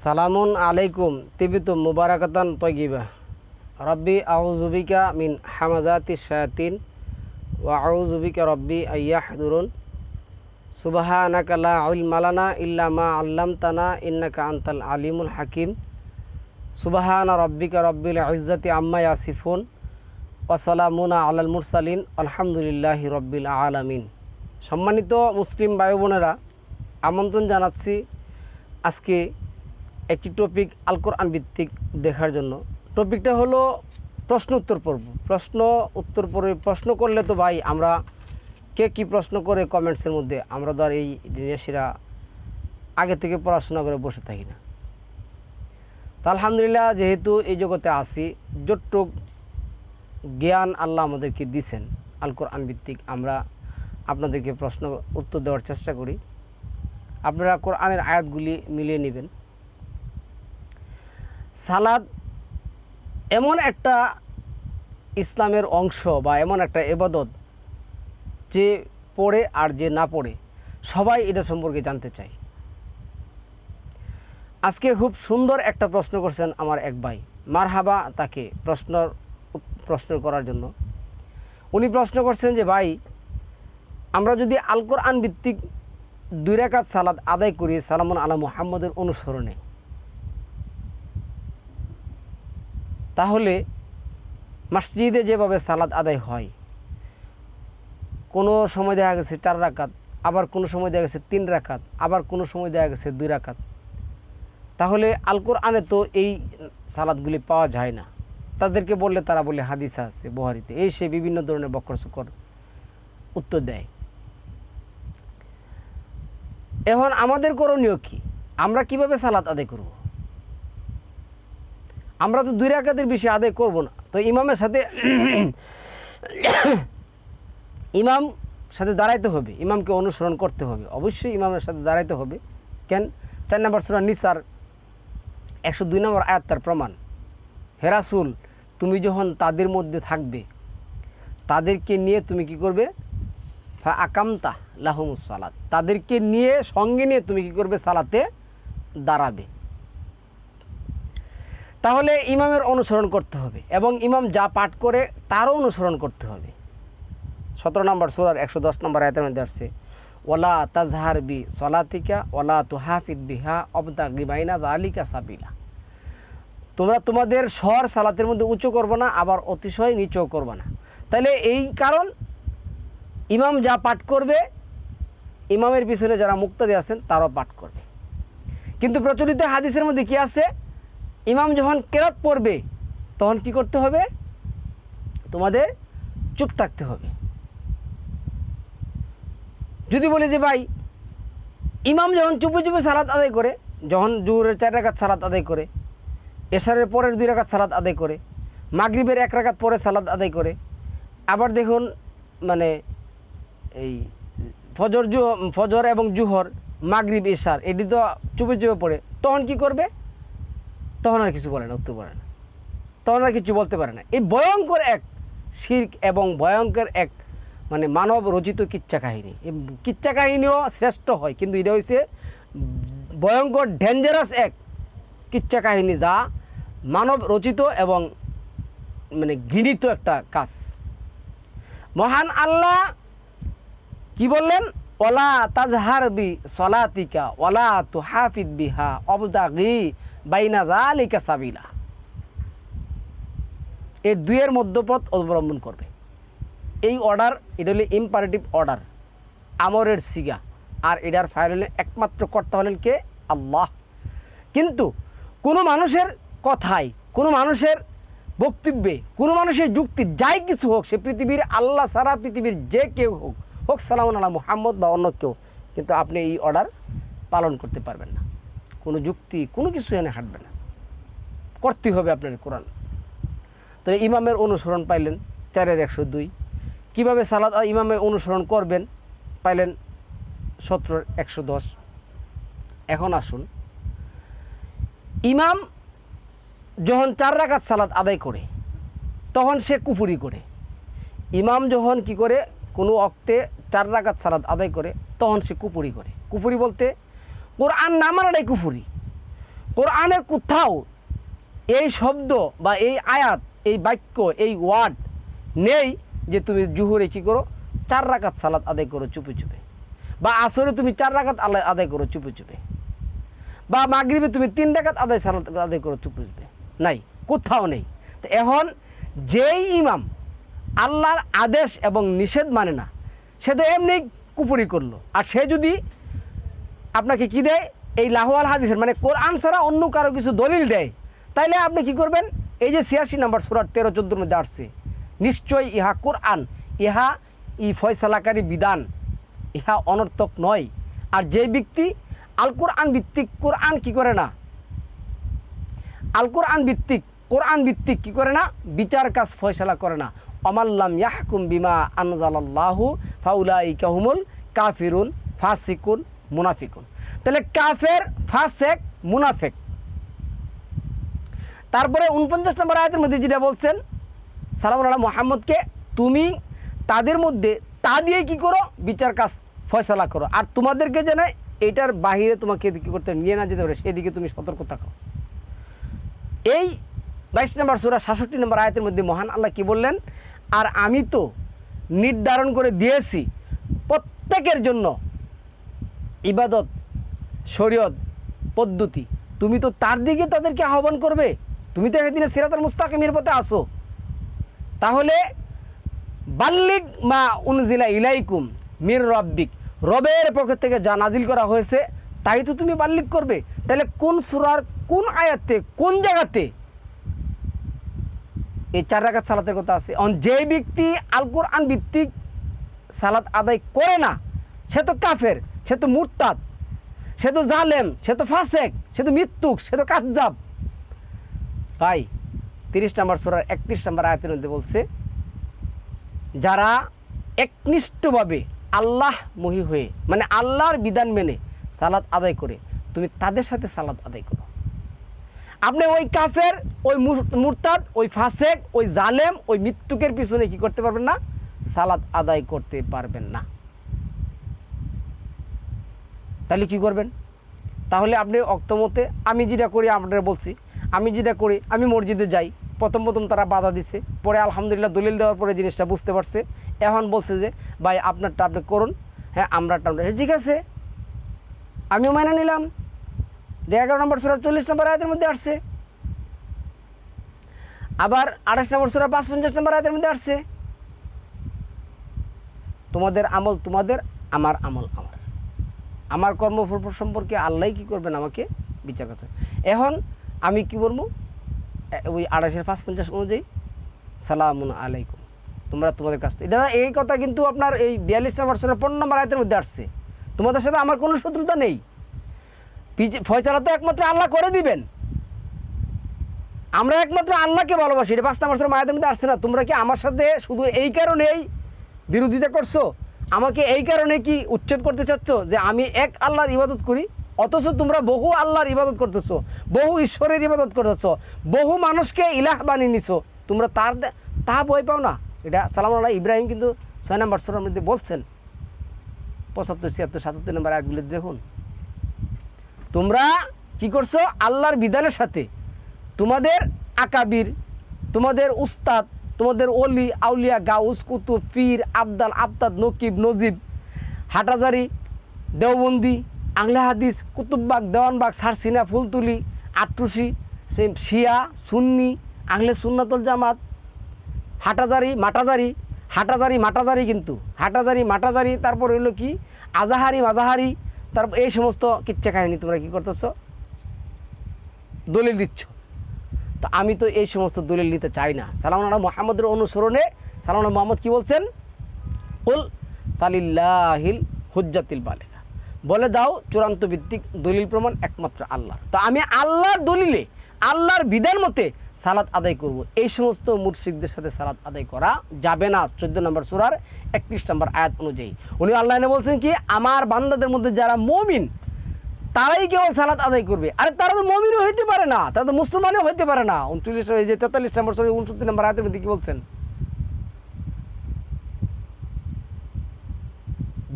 সালামুন আলাইকুম তিবিতু মুবারাকাতান তৈগিবা রব্বি আউজুবিকা মিন হামাজাতি শায়াতিন, ওয়া আউজুবিকা রব্বি আইয়াহদুরুন। সুবহানাকা লা ইলমা লানা ইল্লা মা আল্লামতানা ইন্নাকা আনতাল আলিমুল হাকিম। সুবহানা রব্বিকা রব্বিল ইজ্জাতি আম্মা ইয়াসিফুন, ওয়া সালামুনা আলাল মুরসালিন, আলহামদুলিল্লাহি রব্বিল আলামিন। সম্মানিত মুসলিম ভাই বোনেরা আমন্ত্রণ জানাচ্ছি আজকে একটি টপিক আল কোরআন ভিত্তিক দেখার জন্য। টপিকটা হলো প্রশ্ন উত্তর পর্ব। প্রশ্ন উত্তর পর্বে প্রশ্ন করলে তো ভাই আমরা কে কি প্রশ্ন করে কমেন্টসের মধ্যে আমরা তো আর এই দিনেশিরা আগে থেকে পড়াশোনা করে বসে থাকি না। তো আলহামদুলিল্লাহ যেহেতু এই জগতে আসি যতটুক জ্ঞান আল্লাহ আমাদেরকে দিছেন আল কোরআন ভিত্তিক, আমরা আপনাদেরকে প্রশ্ন উত্তর দেওয়ার চেষ্টা করি। আপনারা কোরআনের আয়াতগুলি মিলিয়ে নেবেন। সালাদ এমন একটা ইসলামের অংশ বা এমন একটা এবাদত যে পড়ে আর যে না পড়ে, সবাই এটা সম্পর্কে জানতে চায়। আজকে খুব সুন্দর একটা প্রশ্ন করছেন আমার এক ভাই। মারহাবা তাকে প্রশ্ন প্রশ্ন করার জন্য। উনি প্রশ্ন করছেন যে, ভাই, আমরা যদি আল কোরআন ভিত্তিক দুই রাকাত সালাদ আদায় করি, সালামুন আলা মুহাম্মদের অনুসরণে তাহলে মসজিদে যেভাবে সালাদ আদায় হয়, কোনো সময় দেখা গেছে চার রাকাত, আবার কোনো সময় দেখা গেছে তিন রাকাত, আবার কোনো সময় দেখা গেছে দুই রাকাত। তাহলে আল আনে তো এই সালাদগুলি পাওয়া যায় না। তাদেরকে বললে তারা বলে, হাদিসা আছে, বহারিতে। এই সে বিভিন্ন ধরনের বক্রচকর উত্তর দেয়। এখন আমাদের করণীয় কি? আমরা কীভাবে সালাদ আদায় করব? আমরা তো দুই রাকাতের বেশি আদায় করব না। তো ইমামের সাথে ইমাম সাথে দাঁড়াইতে হবে, ইমামকে অনুসরণ করতে হবে। অবশ্যই ইমামের সাথে দাঁড়াইতে হবে। কেন? চার নম্বর সুরা নিসার, একশো দুই নম্বর আয়াত তার প্রমাণ। হেরাসুল তুমি যখন তাদের মধ্যে থাকবে, তাদেরকে নিয়ে তুমি কি করবে? আকামতা লাহমুস সালাত। তাদেরকে নিয়ে, সঙ্গে নিয়ে তুমি কি করবে? সালাতে দাঁড়াবে। তাহলে ইমামের অনুসরণ করতে হবে এবং ইমাম যা পাঠ করে তারও অনুসরণ করতে হবে। সতেরো নম্বর সুরার একশো দশ নম্বর আয়তের মধ্যে আসছে, ওলা তাজহার বি সলাতিকা, ওলা তুহাফিদ বিহা অবদা গিবাইনা আলিকা সাবিলা। তোমরা তোমাদের স্বর সালাতের মধ্যে উঁচু করব না, আবার অতিশয় নিচু করব না। তাহলে এই কারণ, ইমাম যা পাঠ করবে, ইমামের পিছনে যারা মুক্তাদি আছেন তারাও পাঠ করবে। কিন্তু প্রচলিত হাদিসের মধ্যে কি আছে? ইমাম যখন কেরাত পড়বে, তখন কি করতে হবে? তোমাদের চুপ থাকতে হবে। যদি বলি যে, ভাই, ইমাম যখন চুপে চুপে সালাত আদায় করে, যখন জুহুরের চার রাকাত সালাত আদায় করে, এশারের পরের দুই রাকাত সালাত আদায় করে, মাগরিবের এক রাকাত পরে সালাত আদায় করে, আবার দেখুন মানে এই ফজর জু, ফজর এবং জুহর, মাগরিব, এশার, এটি তো চুপে চুপে পড়ে, তখন কি করবে? তখন আর কিছু বলে না, উত্তর বলে না। তখন আর কিছু বলতে পারে না। এই ভয়ঙ্কর এক শির্ক এবং ভয়ঙ্কর এক মানে মানব রচিত কিচ্ছা কাহিনী। এই কিচ্ছা কাহিনীও শ্রেষ্ঠ হয়, কিন্তু এটা হয়েছে ভয়ঙ্কর ডেঞ্জারাস এক কিচ্ছা কাহিনী যা মানব রচিত এবং মানে ঘৃণিত একটা কাজ। মহান আল্লাহ কি বললেন? ওলা তাজহার বি সলাতিকা, ওলা তু হাফিদ বিহা, অবদাগি বাইনা জালিকা সাবিলা। এই দুইয়ের মধ্যপথ অবলম্বন করবে। এই অর্ডার, এটা হলো ইম্পারেটিভ অর্ডার আমরের সিগা। আর এটার ফাইল হলেন একমাত্র কর্তা হলেন কে? আল্লাহ। কিন্তু কোনো মানুষের কথায়, কোনো মানুষের বক্তব্যে, কোনো মানুষের যুক্তি, যাই কিছু হোক, সে পৃথিবীর আল্লাহ সারা পৃথিবীর যে কেউ হোক হোক সালাম আল্লাহ মুহাম্মদ বা অন্য কেউ, কিন্তু আপনি এই অর্ডার পালন করতে পারবেন না। কোনো যুক্তি, কোনো কিছু এনে হাঁটবে না। করতে হবে আপনার কোরআন। তো ইমামের অনুসরণ পাইলেন চারের একশো দুই। কীভাবে সালাদ ইমামের অনুসরণ করবেন পাইলেন সতেরোর একশো দশ। এখন আসুন। ইমাম যখন চার রাকাত সালাদ আদায় করে, তখন সে কুফুরি করে। ইমাম যখন কি করে? কোনো অক্তে চার রাকাত সালাদ আদায় করে, তখন সে কুপুরি করে। কুপুরি বলতে কোরআন না মানাটাই কুফুরি। কোরআনের কোথাও এই শব্দ বা এই আয়াত, এই বাক্য, এই ওয়ার্ড নেই যে তুমি জুহুরে কী করো, চার রাকাত সালাত আদায় করো চুপে চুপে। বা আসরে তুমি চার রাকাত আলাদা আদায় করো চুপে চুপে। বা মাগরিবে তুমি তিন রাকাত আদায় সালাত আদায় করো চুপে চুপে। নাই, কোথাও নেই। তো এখন যেই ইমাম আল্লাহর আদেশ এবং নিষেধ মানে না সে তো এমনি কুপুরি করল। আর সে যদি আপনাকে কি দেয়? এই লাহওয়াল হাদিসের মানে কোরআন ছাড়া অন্য কারও কিছু দলিল দেয়, তাইলে আপনি কি করবেন? এই যে ছিয়াশি নাম্বার সুরার তেরো চোদ্দোর মধ্যে আসছে, নিশ্চয়ই ইহা কোরআন, ইহা ই ফয়সালাকারী বিধান, ইহা অনর্থক নয়। আর যে ব্যক্তি আল কোরআন ভিত্তিক, কোরআন কি করে না? আল কোরআন ভিত্তিক কোরআন ভিত্তিক কি করে না? বিচার কাজ ফয়সালা করে না। অমাল্লাম ইয়াহকুম বিমা আনজালাল্লাহু ফাউলাই কাহুমুল কাফিরুন, ফাসিকুন, মুনাফিকুন। তাহলে কাফের, ফাসেক, মুনাফেক। তারপরে উনপঞ্চাশ নম্বর আয়াতের মধ্যে যেটা বলছেন সালাম আল্লাহ মোহাম্মদকে, তুমি তাদের মধ্যে, তা দিয়ে কি করো? বিচার কাজ, ফয়সালা করো। আর তোমাদেরকে যেন এটার বাহিরে তোমাকে কী করতে নিয়ে না যেতে পারে, সেদিকে তুমি সতর্ক থাকো। এই বাইশ নম্বর সুরা সাতষট্টি নম্বর আয়াতের মধ্যে মহান আল্লাহ কি বললেন? আর আমি তো নির্ধারণ করে দিয়েছি প্রত্যেকের জন্য ইবাদত, শরীয়ত, পদ্ধতি। তুমি তো তার দিকে তাদেরকে আহ্বান করবে। তুমি তো এদিনে সিরাতাল মুস্তাকিমের পথে আসো তাহলে বাল্লিক মা উনজিলা ইলাইকুম মির রব্বিক। রবের পক্ষ থেকে যা নাজিল করা হয়েছে, তাই তো তুমি বাল্লিক করবে। তাহলে কোন সুরার কোন আয়াতে, কোন জায়গাতে এই চার রাকাত সালাতের কথা আছে। অন যে ব্যক্তি আল কোরআন ভিত্তিক সালাত আদায় করে না, সে তো কাফের, সে তো মুরতাদ, সে তো জালেম, সে তো ফাসেক, সে তো মৃত্যুক, সে তো কাজ্জাব। তাই তিরিশ নম্বর সোরার একত্রিশ নম্বর আয়াতের মধ্যে বলছে, যারা একনিষ্ঠভাবে আল্লাহ মহি হয়ে মানে আল্লাহর বিধান মেনে সালাত আদায় করে, তুমি তাদের সাথে সালাত আদায় করো। আপনি ওই কাফের, ওই মুরতাদ, ওই ফাসেক, ওই জালেম, ওই মৃত্যুকের পিছনে কি করতে পারবেন না? সালাদ আদায় করতে পারবেন না। তাহলে কি করবেন? তাহলে আপনি অক্তমতে আমি যেটা করি আপনারা বলছি, আমি যেটা করি, আমি মসজিদে যাই, প্রথম প্রথম তারা বাধা দিছে, পরে আলহামদুলিল্লাহ দলিল দেওয়ার পরে জিনিসটা বুঝতে পারছে, এখন বলছে যে, ভাই, আপনারটা আপনি করুন হ্যাঁ আমরাটা আমরা ঠিক আছে, আমিও মেনে নিলাম। এগারো নম্বর সুরা, চল্লিশ নম্বর আয়াতের মধ্যে আসছে। আবার আঠাশ নম্বর সুরা পাঁচ পঞ্চাশ নম্বর আয়াতের মধ্যে আসছে। তোমাদের আমল তোমাদের, আমার আমল আমার। আমার কর্মফল সম্পর্কে আল্লাহ কি করবেন আমাকে বিচার করতে এখন আমি কি বলব? ওই আড়াইশের পাঁচ পঞ্চাশ অনুযায়ী, সালামুন আলাইকুম। তোমরা তোমাদের কাছ থেকে এটা এই কথা কিন্তু আপনার এই বিয়াল্লিশ নম্বর পনেরো নম্বর আয়তের মধ্যে আসছে। তোমাদের সাথে আমার কোনো শত্রুতা নেই। ফয়সালা তো একমাত্র আল্লাহ করে দিবেন। আমরা একমাত্র আল্লাহকে ভালোবাসি। এটা পাঁচ নম্বর মায়াতের মধ্যে আসছে না। তোমরা কি আমার সাথে শুধু এই কারণেই বিরোধিতা করছ? আমাকে এই কারণে কি উচ্ছেদ করতে চাচ্ছ যে আমি এক আল্লাহর ইবাদত করি? অথচ তোমরা বহু আল্লাহর ইবাদত করতেছো, বহু ঈশ্বরের ইবাদত করতেছো, বহু মানুষকে ইলাহ বানিয়ে নিছো। তোমরা তার তা ভয় পাও না। এটা সালাম আল্লাহ ইব্রাহিম কিন্তু ছয় নম্বর সরের মধ্যে বলছেন। পঁচাত্তর, ছিয়াত্তর, সাতাত্তর নম্বর আয়াতগুলো দেখুন। তোমরা কি করছ? আল্লাহর বিধানের সাথে তোমাদের আকাবির, তোমাদের উস্তাদ, তোমাদের অলি আউলিয়া, গাউস, কুতুব ফির আবদাল আবতাদ নকিব, নজিব হাটাজারি দেওবন্দি, আংলা হাদিস, কুতুববাগ, দেওয়ানবাগ, সারসিনা, ফুলতুলি আট্রুসি শিয়া, সুন্নি আংলে সুন্নাতুল জামাত হাটাজারি মাটাজারি হাটাজারি মাটাজারি কিন্তু হাটাজারি মাটাজারি তারপর হইল কি? আজাহারি, মাজাহারি তারপর এই সমস্ত কিচ্ছা কাহিনী তোমরা কি করতেছ? দলিল দিচ্ছ। তো আমি তো এই সমস্ত দলিল নিতে চাই না। সালামান মোহাম্মদের অনুসরণে সালামান মোহাম্মদ কি বলছেন? উল ফালিল্লাহিল হুজ্জাতিল বালেগা। বলে দাও, চূড়ান্ত ভিত্তিক দলিল প্রমাণ একমাত্র আল্লাহর। তো আমি আল্লাহর দলিলে আল্লাহর বিধান মতে সালাত আদায় করব। এই সমস্ত মুর্শিকদের সাথে সালাত আদায় করা যাবে না। চোদ্দ নম্বর সুরার একত্রিশ নম্বর আয়াত অনুযায়ী। উনি আল্লাহ বলছেন কি, আমার বান্দাদের মধ্যে যারা মমিন, তারাই কেবল সালাত আদায় করবে। আরে তারা তো মমিনও হইতে পারে না, তারা তো মুসলমানও হইতে পারে না। উনচল্লিশ যে তেতাল্লিশ নম্বর সরি উনসত্তর নম্বর আয়াতের মধ্যে কি বলছেন?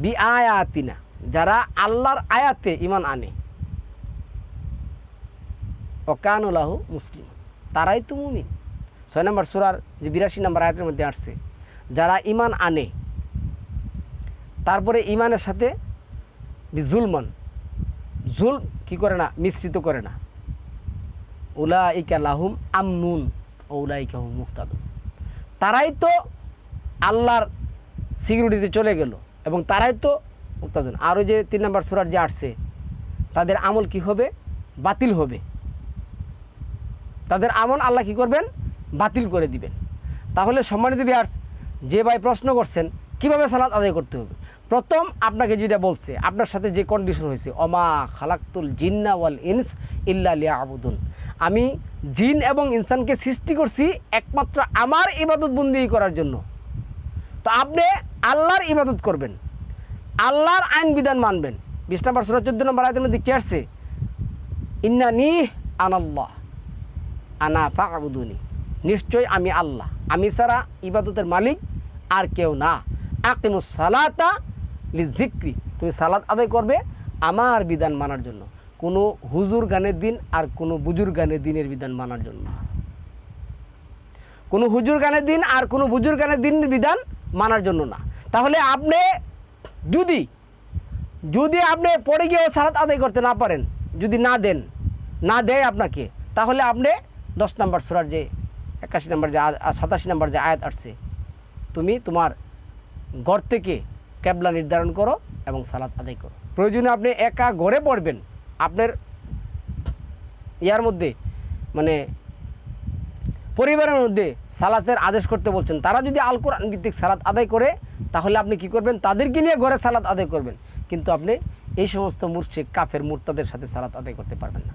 বি আয়াতিনা যারা আল্লাহর আয়াতে ইমান আনে। অকানুলাহু মুসলিম। তারাই তো মুমিন। ছয় নম্বর সুরার যে বিরাশি নম্বর আয়াতের মধ্যে আসছে, যারা ইমান আনে, তারপরে ইমানের সাথে জুলমান জুল কি করে না, মিশ্রিত করে না। উলা ইকা লাহুম আমনুন ও উলা ইকা হুম মুক্তাদুন তারাই তো আল্লাহর সিকিউরিটিতে চলে গেল এবং তারাই তো মুক্তাদুন আরও যে তিন নম্বর সুরার যে আসছে, তাদের আমল কি হবে? বাতিল হবে। তাদের আমল আল্লাহ কি করবেন? বাতিল করে দিবেন। তাহলে সম্মানিত বিয়ার্স যে ভাই প্রশ্ন করছেন, কীভাবে সালাত আদায় করতে হবে? প্রথম আপনাকে যেটা বলছে, আপনার সাথে যে কন্ডিশন হয়েছে অমা খালাক্তুল জিন্না ওয়াল ইনস ইল্লা লিয়া আবুদুন আমি জিন এবং ইনসানকে সৃষ্টি করছি একমাত্র আমার ইবাদত বন্দি করার জন্য। তো আপনি আল্লাহর ইবাদত করবেন। আল্লাহর আইন বিধান মানবেন। বিশ নম্বর সুরা চোদ্দ নম্বর আয়তের মধ্যে কি আসছে? ইন্না নি আনাল্লাহ। আনা ফাবুদুনি। নিশ্চয় আমি আল্লাহ। আমি সারা ইবাদতের মালিক আর কেউ না। আকিমুস সালাতা লি জিক্রি তুমি সালাত আদায় করবে আমার বিধান মানার জন্য। কোনো হুজুর গানের দিন আর কোনো বুজুর গানের দিনের বিধান মানার জন্য। কোনো হুজুর গানের দিন আর কোনো বুজুর গানের দিনের বিধান মানার জন্য না। তাহলে আপনি যদি যদি আপনি পড়ে গিয়েও সালাত আদায় করতে না পারেন, যদি না দেন, না দেয় আপনাকে, তাহলে আপনি দশ নম্বর সুরার যে একাশি নম্বর যে সাতাশি নম্বর যে আয়াত আসছে, তুমি তোমার ঘর থেকে ক্যাবলা নির্ধারণ করো এবং সালাত আদায় করো। প্রয়োজনে আপনি একা ঘরে পড়বেন। আপনার ইয়ার মধ্যে মানে পরিবারের মধ্যে সালাতের আদেশ করতে বলছেন, তারা যদি আল কোরআন ভিত্তিক সালাত আদায় করে, তাহলে আপনি কি করবেন? তাদেরকে নিয়ে ঘরে সালাত আদায় করবেন। কিন্তু আপনি এই সমস্ত মুর্শিক, কাফের, মুরতাদের সাথে সালাত আদায় করতে পারবেন না।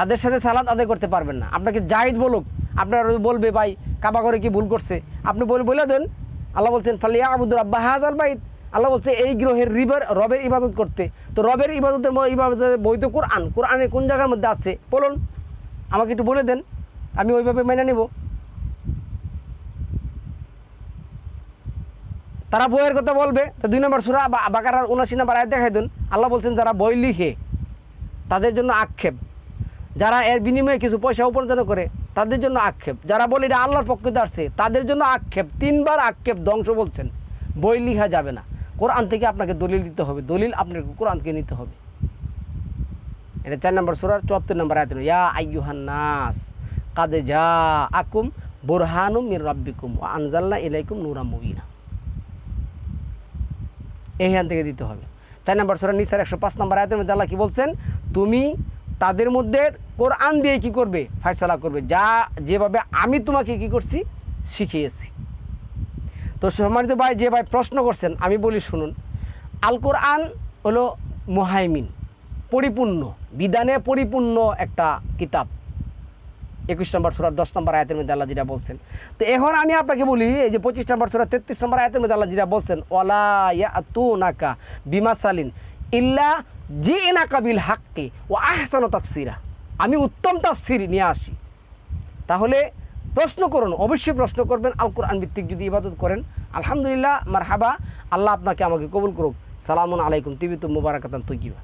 তাদের সাথে সালাদ আদায় করতে পারবেন না। আপনাকে জাহিদ বলুক, আপনার বলবে, ভাই, কাবা করে কি ভুল করছে? আপনি বলে বলে দেন। আল্লাহ বলছেন ফালিয়া আবুদুর আব্বা হাজাল বাইত। আল্লাহ বলছে, এই গ্রহের রিবার রবের ইবাদত করতে। তো রবের ইবাদতের ইবাদতের বৈধ কোরআন, কোরআনের কোন জায়গার মধ্যে আছে? বলুন, আমাকে একটু বলে দেন, আমি ওইভাবে মেনে নেব। তারা বইয়ের কথা বলবে, তো দুই নম্বর সুরা বা বাকারার উনাশি নম্বর আয় দেখাই দেন। আল্লাহ বলছেন, যারা বই লিখে, তাদের জন্য আক্ষেপ। যারা এর বিনিময়ে কিছু পয়সা উপার্জন করে, তাদের জন্য আক্ষেপ। যারা বলে এটা আল্লাহর পক্ষে আসছে, তাদের জন্য আক্ষেপ। তিনবার আক্ষেপ ধ্বংস বলছেন। বই লিখা যাবে না। কোরআন থেকে আপনাকে দলিল দিতে হবে। দলিল আপনাকে কোরআনকে নিতে হবে। এটা চার নম্বর সুরার চুয়াত্তর নম্বর আয়াত ইয়া আইয়ুহান নাস, কাদে যা আকুম বুরহানুম মির রাব্বিকুম ওয়া আনজালনা ইলাইকুম নূরা মুবিনা। এইখান থেকে দিতে হবে। চার নম্বর সুরা নিসার একশো পাঁচ নম্বর আয়াতের মধ্যে আল্লাহ কি বলছেন? তুমি তাদের মধ্যে কোরআন দিয়ে কি করবে? ফয়সালা করবে। যা যেভাবে আমি তোমাকে কি করছি? শিখিয়েছি। তো সম্মানিত ভাই, যে ভাই প্রশ্ন করছেন, আমি বলি শুনুন। আল কোরআন হলো মোহাইমিন, পরিপূর্ণ, বিধানে পরিপূর্ণ একটা কিতাব। একুশ নম্বর সুরা, দশ নম্বর আয়াতের মধ্যে আল্লাহ যেটা বলছেন। তো এখন আমি আপনাকে বলি, এই যে পঁচিশ নম্বর সুরা, তেত্রিশ নম্বর আয়াতের মধ্যে আল্লাহ যেটা বলছেন ওলা ইয়া তু নাকা বিমাসালিন ইল্লা জি এনা কাবিল হাক্কে ও আহসানো তাফসিরা। আমি উত্তম তাফসির নিয়ে আসি। তাহলে প্রশ্ন করুন, অবশ্যই প্রশ্ন করবেন আল কোরআন ভিত্তিক যদি ইবাদত করেন, আলহামদুলিল্লাহ মার হাবা আল্লাহ আপনাকে আমাকে কবুল করুক। সালামুন আলাইকুম, তিবিতুম মুবারাকাতান তৈকিবা